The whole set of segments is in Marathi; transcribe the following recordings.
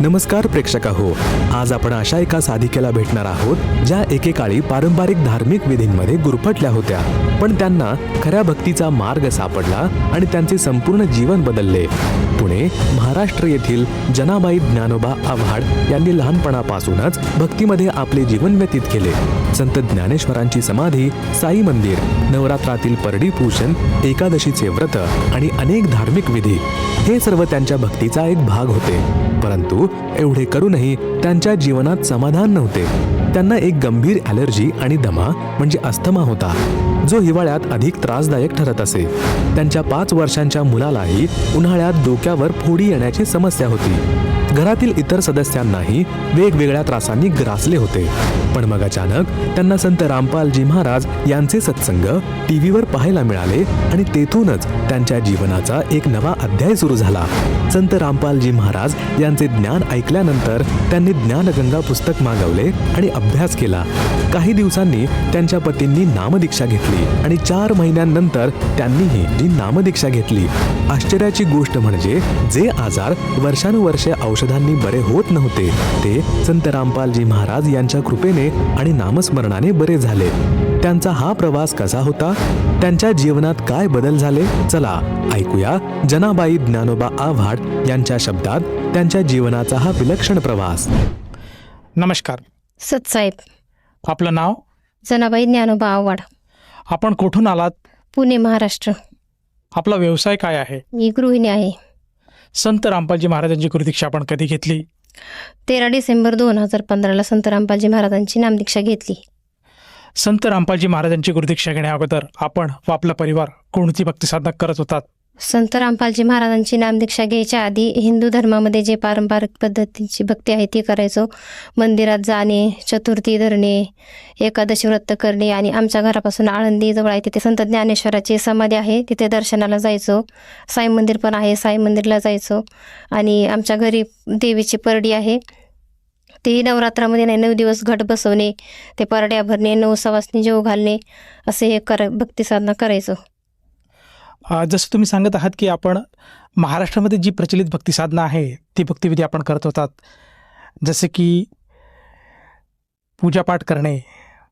नमस्कार प्रेक्षक हो आज आपण अशा एका साधिकेला भेटणार आहोत ज्या एकेकाळी पारंपरिक धार्मिक विधींमध्ये गुरफटल्या होत्या. पण त्यांना खऱ्या भक्तीचा मार्ग सापडला आणि त्यांचे संपूर्ण जीवन बदलले. पुणे महाराष्ट्र येथील जनाबाई ज्ञानोबा आव्हाड यांनी लहानपणापासूनच भक्तीमध्ये आपले जीवन व्यतीत केले. संत ज्ञानेश्वरांची समाधी साई मंदिर नवरात्रातील परडी पूजन एकादशीचे व्रत आणि अनेक धार्मिक विधी हे सर्व त्यांच्या भक्तीचा एक भाग होते. परंतु एवढे करूनही त्यांच्या जीवनात समाधान नव्हते. त्यांना एक गंभीर ॲलर्जी आणि दमा म्हणजे अस्थमा होता जो हिवाळ्यात अधिक त्रासदायक ठरत असे. त्यांच्या पाच वर्षांच्या मुलालाही उन्हाळ्यात डोक्यावर फोडी येण्याची समस्या होती. घरातील इतर सदस्यांनाही वेगवेगळ्या त्रासांनी ग्रासले होते. पण मग अचानक त्यांना संत रामपालजी महाराज यांचे सत्संग टीव्हीवर पाहायला मिळाले आणि तेथूनच त्यांच्या जीवनाचा एक नवा अध्याय सुरू झाला. संत रामपालजी महाराज यांचे ज्ञान ऐकल्यानंतर त्यांनी ज्ञानगंगा पुस्तक मागवले आणि अभ्यास केला. काही दिवसांनी त्यांच्या पतींनी नामदीक्षा घेतली आणि चार महिन्यांनंतर त्यांनीही जी नामदीक्षा घेतली. आश्चर्याची गोष्ट म्हणजे जे आजार वर्षानुवर्षे औषध औषधांनी बरे होत नव्हते. ते संत रामपालजी महाराज यांच्या कृपेने आणि नामस्मरणाने बरे झाले. त्यांचा हा प्रवास कसा होता? त्यांच्या जीवनात काय बदल झाले? चला ऐकूया जनाबाई ज्ञानोबा आव्हाड यांच्या शब्दात त्यांच्या जीवनाचा हा विलक्षण प्रवास. नमस्कार. सतसाहेब. आपलं नाव? जनाबाई ज्ञानोबा आव्हाड. आपण कुठून आलात? पुणे महाराष्ट्र. आपला व्यवसाय काय आहे? मी गृहिणी आहे. संत रामपालजी महाराजांची गुरुदीक्षा आपण कधी घेतली? तेरा डिसेंबर दोन हजार पंधराला संत रामपालजी महाराजांची नामदीक्षा घेतली. संत रामपालजी महाराजांची गुरुदीक्षा घेण्या अगोदर आपण व आपला परिवार कोणती भक्ती साधना करत होतात? संत रामपालजी महाराजांची नामदीक्षा घ्यायच्या आधी हिंदू धर्मामध्ये जे पारंपरिक पद्धतीची भक्ती आहे ती करायचो. मंदिरात जाणे चतुर्थी धरणे एकादशी व्रत करणे आणि आमच्या घरापासून आळंदी जवळ आहे तिथे संत ज्ञानेश्वराची समाधी आहे. तिथे दर्शनाला जायचो. साई मंदिर पण आहे. साई मंदिरला जायचो. आणि आमच्या घरी देवीची परडी आहे. तेही नवरात्रामध्ये नाही नऊ दिवस घट बसवणे ते परड्या भरणे नऊ सवासनी जेव घालणे असे हे कर भक्ती साधना करायचो. जसं तुम्ही सांगत आहात की आपण महाराष्ट्रामध्ये जी प्रचलित भक्तिसाधना आहे ती भक्तिविधी आपण करत होतात. जसे की पूजापाठ करणे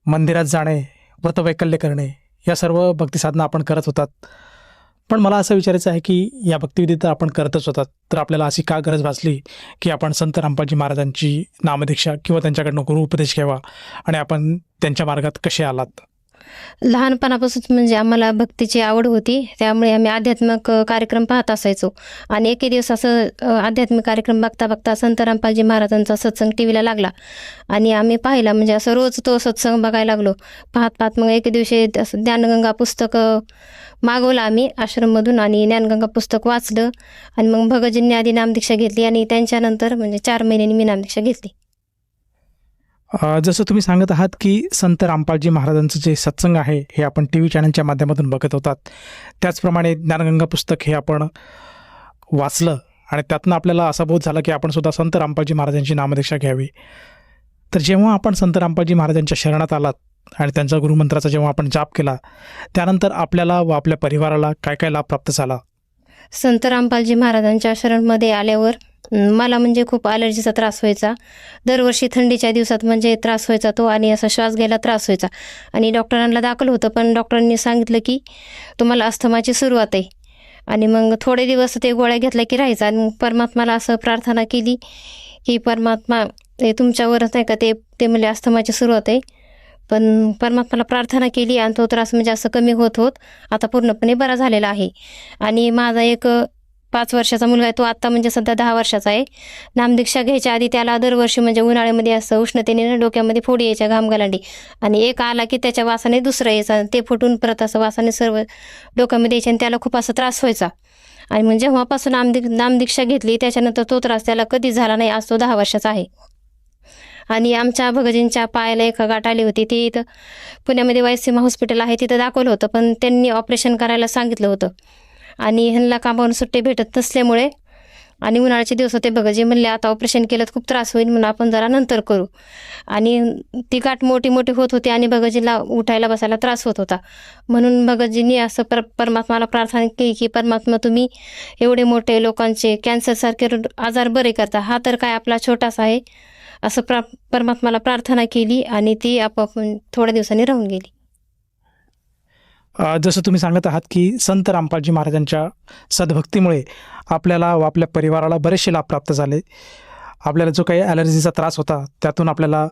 मंदिरात जाणे व्रतवैकल्य करणे या सर्व भक्तिसाधना आपण करत होतात. पण मला असं विचारायचं आहे की या भक्तिविधी तर आपण करतच होतात. तर आपल्याला अशी का गरज भासली की आपण संत रामपालजी महाराजांची नामदीक्षा किंवा त्यांच्याकडनं गुरु उपदेश घ्यावा आणि आपण त्यांच्या मार्गात कसे आलात? लहानपणापासूनच म्हणजे आम्हाला भक्तीची आवड होती. त्यामुळे आम्ही आध्यात्मिक कार्यक्रम पाहत असायचो. आणि एके दिवस असं आध्यात्मिक कार्यक्रम बघता बघता संत रामपालजी महाराजांचा सत्संग टी व्हीला लागला. आणि आम्ही पाहिला म्हणजे असं रोज तो सत्संग बघायला लागलो. पाहत पाहत मग एके दिवशी असं ज्ञानगंगा पुस्तक मागवलं आम्ही आश्रममधून आणि ज्ञानगंगा पुस्तक वाचलं. आणि मग भगतजींनी आधी नामदीक्षा घेतली आणि त्यांच्यानंतर म्हणजे चार महिन्यांनी मी नामदीक्षा घेतली. जसं तुम्ही सांगत आहात की संत रामपालजी महाराजांचं जे सत्संग आहे हे आपण टी व्ही चॅनलच्या माध्यमातून बघत होतात. त्याचप्रमाणे ज्ञानगंगा पुस्तक हे आपण वाचलं आणि त्यातनं आपल्याला असा बोध झाला की आपण सुद्धा संत रामपालजी महाराजांची नामदीक्षा घ्यावी. तर जेव्हा आपण संत रामपालजी महाराजांच्या शरणात आलात आणि त्यांचा गुरुमंत्राचा जेव्हा आपण जाप केला त्यानंतर आपल्याला व आपल्या परिवाराला काय काय लाभ प्राप्त झाला? संत रामपालजी महाराजांच्या शरणमध्ये आल्यावर मला म्हणजे खूप ॲलर्जीचा त्रास व्हायचा. दरवर्षी थंडीच्या दिवसात म्हणजे त्रास व्हायचा तो आणि असा श्वास घ्यायला त्रास व्हायचा. आणि डॉक्टरांना दाखल होतं पण डॉक्टरांनी सांगितलं की तुम्हाला अस्थमाची सुरुवात आहे. आणि मग थोडे दिवस ते गोळ्या घेतल्या की राहायचा आणि परमात्माला असं प्रार्थना केली की परमात्मा ते तुमच्यावरच नाही का ते ते म्हणजे अस्थमाची सुरुवात आहे. पण परमात्माला प्रार्थना केली आणि तो त्रास म्हणजे असं कमी होत होत आता पूर्णपणे बरा झालेला आहे. आणि माझा एक पाच वर्षाचा मुलगा आहे तो आत्ता म्हणजे सध्या दहा वर्षाचा आहे. नामदीक्षा घ्यायच्या आधी त्याला दरवर्षी म्हणजे उन्हाळ्यामध्ये असं उष्णतेने डोक्यामध्ये फोडी यायच्या घाम गलांडी आणि एक आला की त्याच्या वासाने दुसरं यायचा ते फुटून परत असं वासाने सर्व डोक्यामध्ये यायचे आणि त्याला खूप असा त्रास व्हायचा. आणि मग जेव्हापासून नामदी नामदीक्षा घेतली त्याच्यानंतर तो त्रास त्याला कधीच झाला नाही आज तो दहा वर्षाचा आहे. आणि आमच्या भगजींच्या पायाला एक गाठ आली होती ती इथं पुण्यामध्ये वायसीमा हॉस्पिटल आहे तिथं दाखवलं होतं पण त्यांनी ऑपरेशन करायला सांगितलं होतं. आणि ह्यांना कामावरून सुट्टी भेटत नसल्यामुळे आणि उन्हाळ्याचे दिवस होते भगतजी म्हणले आता ऑपरेशन केलं तर खूप त्रास होईल म्हणून आपण जरा नंतर करू. आणि ती गाठ मोठी मोठी होत होती आणि भगतजीला उठायला बसायला त्रास होत होता. म्हणून भगतजींनी असं पर परमात्माला प्रार्थना केली की परमात्मा तुम्ही एवढे मोठे लोकांचे कॅन्सरसारखे आजार बरे करता. हा तर काय आपला छोटासा आहे असं प्रा परमात्माला प्रार्थना केली आणि ती आपोआप थोड्या दिवसांनी राहून गेली. जसं तुम्ही सांगत आहात की संत रामपालजी महाराजांच्या सद्भक्तीमुळे आपल्याला व आपल्या परिवाराला बरेचसे लाभ प्राप्त झाले. आपल्याला जो काही ॲलर्जीचा त्रास होता त्यातून आपल्याला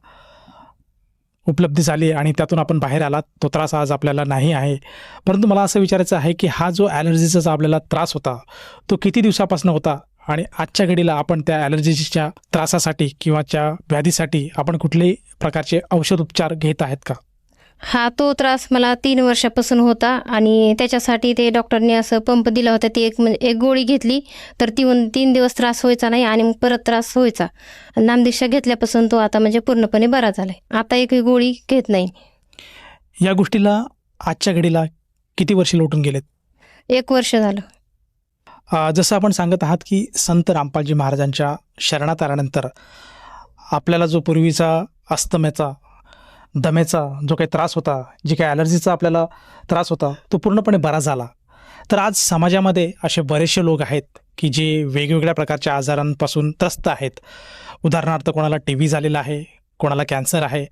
उपलब्धी झाली आणि त्यातून आपण बाहेर आलात तो त्रास आज आपल्याला नाही आहे. परंतु मला असं विचारायचं आहे की हा जो ॲलर्जीचा जो आपल्याला त्रास होता तो किती दिवसापासून होता आणि आजच्या घडीला आपण त्या ॲलर्जीच्या त्रासासाठी किंवा त्या व्याधीसाठी आपण कुठल्याही प्रकारचे औषध उपचार घेत आहेत का? हा तो त्रास मला तीन वर्षापासून होता आणि त्याच्यासाठी ते डॉक्टरने असं पंप दिला होता ती एक म्हणजे एक गोळी घेतली तर ती तीन दिवस त्रास व्हायचा नाही आणि मग परत त्रास व्हायचा. नामदीक्षा घेतल्यापासून तो आता म्हणजे पूर्णपणे बरा झालाय. आता एकही गोळी घेत नाही. या गोष्टीला आजच्या घडीला किती वर्षे लोटून गेलेत? एक वर्ष झालं. जसं आपण सांगत आहात की संत रामपालजी महाराजांच्या शरणात आल्यानंतर आपल्याला जो पूर्वीचा अस्तमेचा दमेचा जो काही त्रास होता जे काही ॲलर्जीचा आपल्याला त्रास होता तो पूर्णपणे बरा झाला. तर आज समाजामध्ये असे बरेचसे लोक आहेत की जे वेगवेगळ्या प्रकारच्या आजारांपासून त्रस्त आहेत. उदाहरणार्थ कोणाला टी व्ही झालेला आहे कोणाला कॅन्सर आहे.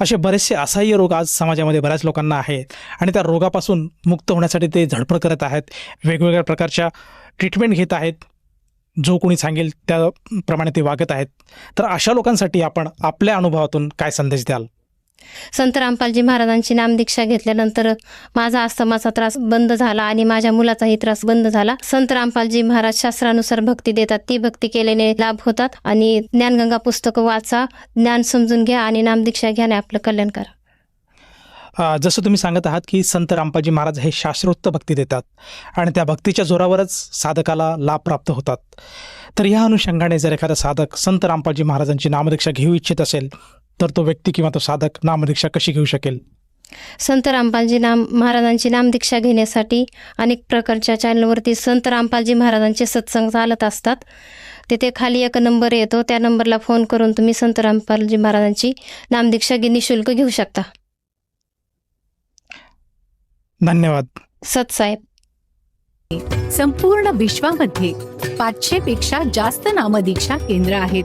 असे बरेचसे असह्य रोग आज समाजामध्ये बऱ्याच लोकांना आहेत आणि त्या रोगापासून मुक्त होण्यासाठी ते धडपड करत आहेत. वेगवेगळ्या प्रकारच्या ट्रीटमेंट घेत आहेत. जो कोणी सांगेल त्याप्रमाणे ते वागत आहेत. तर अशा लोकांसाठी आपण आपल्या अनुभवातून काय संदेश द्याल? संत रामपालजी महाराजांची नामदीक्षा घेतल्यानंतर माझा आस्तमाचा त्रास बंद झाला आणि माझ्या मुलाचाही त्रास बंद झाला. संत रामपालजी महाराज शास्त्रानुसार भक्ती देतात. ती भक्ती केल्याने लाभ होतात. आणि ज्ञानगंगा पुस्तकं वाचा ज्ञान समजून घ्या आणि नामदीक्षा घ्याने आपलं कल्याण करा. जसं तुम्ही सांगत आहात की संत रामपालजी महाराज हे शास्त्रोक्त भक्ती देतात आणि त्या भक्तीच्या जोरावरच साधकाला लाभ प्राप्त होतात. तर या अनुषंगाने जर एखादा साधक संत रामपालजी महाराजांची नामदीक्षा घेऊ इच्छित असेल तर तो व्यक्ती किंवा तो साधक नामदीक्षा कशी घेऊ शकेल? संत रामपालजी नाम महाराजांची नामदीक्षा घेण्यासाठी अनेक प्रकारच्या चॅनलवरती संत रामपालजी महाराजांचे सत्संग चालत असतात. तिथे खाली एक नंबर येतो. त्या नंबरला फोन करून तुम्ही संत रामपालजी महाराजांची नामदीक्षा घे निशुल्क घेऊ शकता. धन्यवाद. सतसाहेब संपूर्ण विश्वामध्ये पाचशे पेक्षा जास्त नामदीक्षा केंद्र आहेत.